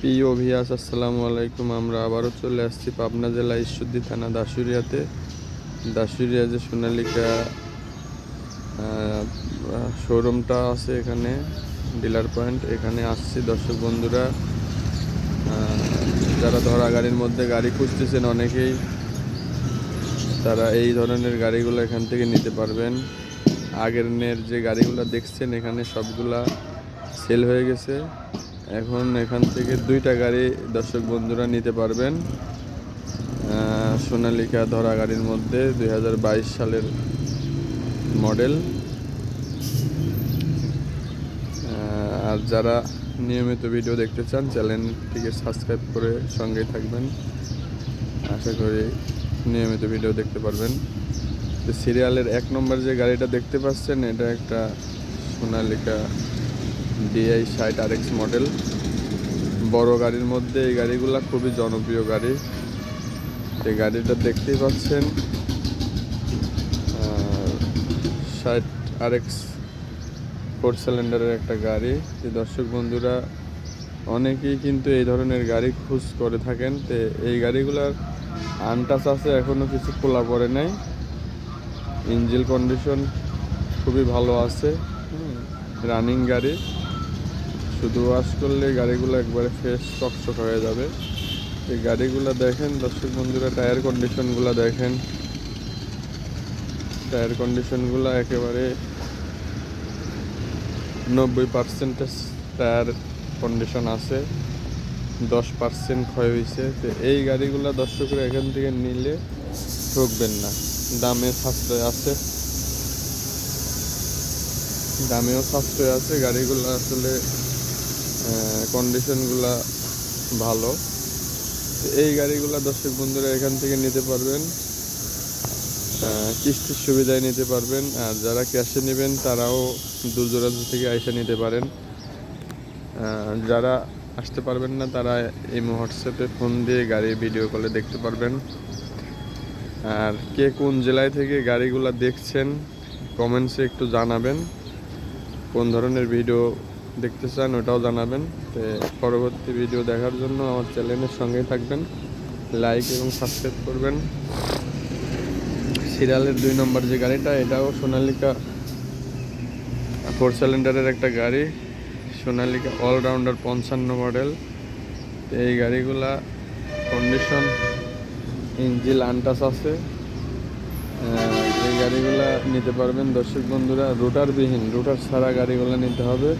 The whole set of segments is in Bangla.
প্রিয় ভিয়াস আসসালামু আলাইকুম। আমরা আবারও চলে আসছি পাবনা জেলা ঈশ্বরদী থানা দাসুরিয়াতে দাসুরিয়া যে সোনালিকা শোরুমটা আছে এখানে, ডিলার পয়েন্ট। এখানে আসছি দর্শক বন্ধুরা। যারা ধরা গাড়ির মধ্যে গাড়ি খুঁজতেছেন অনেকেই, তারা এই ধরনের গাড়িগুলো এখান থেকে নিতে পারবেন। আগের নের যে গাড়িগুলো দেখছেন, এখানে সবগুলা সেল হয়ে গেছে। এখন এখান থেকে দুইটা গাড়ি দর্শক বন্ধুরা নিতে পারবেন। সোনালিকা ধরা গাড়ির মধ্যে দু হাজার বাইশ সালের মডেল। আর যারা নিয়মিত ভিডিও দেখতে চান, চ্যানেলটিকে সাবস্ক্রাইব করে সঙ্গেই থাকবেন। আশা করি নিয়মিত ভিডিও দেখতে পারবেন। তো সিরিয়ালের এক নম্বর যে গাড়িটা দেখতে পাচ্ছেন, এটা একটা সোনালিকা ডিআই ষাট আর এক্স মডেল বড় গাড়ির মধ্যে এই গাড়িগুলো খুবই জনপ্রিয় গাড়ি। এই গাড়িটা দেখতেই পাচ্ছেন। ষাট আর এক্স ফোর সিলিন্ডারের একটা গাড়ি। যে দর্শক বন্ধুরা, অনেকেই কিন্তু এই ধরনের গাড়ি খোঁজ করে থাকেন। তো এই গাড়িগুলার আনটাচ আছে এখনও কিছু খোলা পড়ে নাই। ইঞ্জিল কন্ডিশন খুবই ভালো আছে। রানিং গাড়ি। শুধু ওয়াশ করলে গাড়িগুলো একবারে ফ্রেশ চকচক হয়ে যাবে। এই গাড়িগুলো দেখেন, দর্শক বন্ধুরা টায়ার কন্ডিশনগুলো দেখেন। টায়ার কন্ডিশনগুলো একেবারে নব্বই পার্সেন্টেজ টায়ার কন্ডিশন আছে, দশ পার্সেন্ট ক্ষয় হয়েছে তো এই গাড়িগুলো দর্শকরা এখান থেকে নিলে ঠকবেন না। দামে সাশ্রয় আছে। দামেও সাশ্রয় আছে, গাড়িগুলো আসলে কন্ডিশনগুলো ভালো। এই গাড়িগুলো দর্শক বন্ধুরা এখান থেকে নিতে পারবেন। কিস্তির সুবিধায় নিতে পারবেন। আর যারা ক্যাশে নেবেন, তারাও দূর দূরান্ত থেকে আইসা নিতে পারেন। যারা আসতে পারবেন না, তারা এই হোয়াটসঅ্যাপে ফোন দিয়ে গাড়ি ভিডিও কলে দেখতে পারবেন। আর কে কোন জেলায় থেকে গাড়িগুলো দেখছেন কমেন্টসে একটু জানাবেন। কোন ধরনের ভিডিও দেখতে চান ওটাও জানাবেন। তো পরবর্তী ভিডিও দেখার জন্য আমার চ্যানেলের সঙ্গেই থাকবেন। লাইক এবং সাবস্ক্রাইব করবেন। সিরিয়ালের দুই নম্বর যে গাড়িটা, এটাও সোনালিকা ফোর সিলিন্ডারের একটা গাড়ি। সোনালিকা অলরাউন্ডার পঞ্চান্ন মডেল এই গাড়িগুলা কন্ডিশন ইঞ্জিল আনটাস আছে। এই গাড়িগুলা নিতে পারবেন দর্শক বন্ধুরা। রোটারবিহীন রোটার ছাড়া গাড়িগুলো নিতে হবে।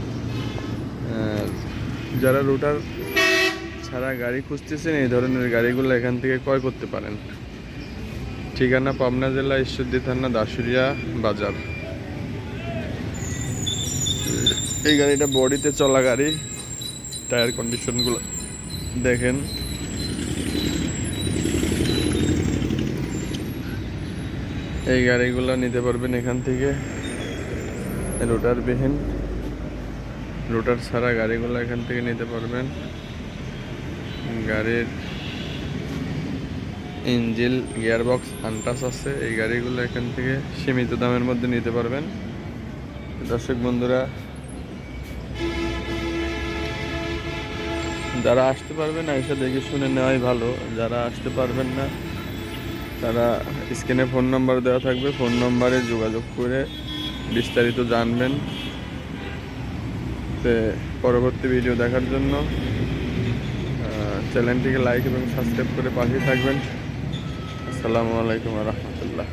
যারা রোটার ছাড়া গাড়ি খুঁজতেছেন, এই ধরনের গাড়িগুলো এখান থেকে ক্রয় করতে পারেন। ঠিকানা পাবনা জেলা ঈশ্বরদী থানা দাসুরিয়া বাজার। এই গাড়িটা বডিতে চলা গাড়ি, টায়ার কন্ডিশনগুলো দেখেন। এই গাড়িগুলো নিতে পারবেন এখান থেকে। রোটার বিহীন রোটার ছাড়া গাড়িগুলো এখান থেকে নিতে পারবেন। গাড়ির ইঞ্জিল গিয়ারবক্স আনটাস আছে, এই গাড়িগুলো এখান থেকে সীমিত দামের মধ্যে নিতে পারবেন। দর্শক বন্ধুরা, যারা আসতে পারবেন এসে দেখে শুনে নেওয়াই ভালো। যারা আসতে পারবেন না, তারা স্ক্রিনে ফোন নাম্বার দেওয়া থাকবে। ফোন নম্বরে যোগাযোগ করে বিস্তারিত জানবেন। পরবর্তী ভিডিও দেখার জন্য চ্যানেলটিকে লাইক এবং সাবস্ক্রাইব করে পাশে থাকবেন। আসসালামু আলাইকুম রহমতুল্লাহ।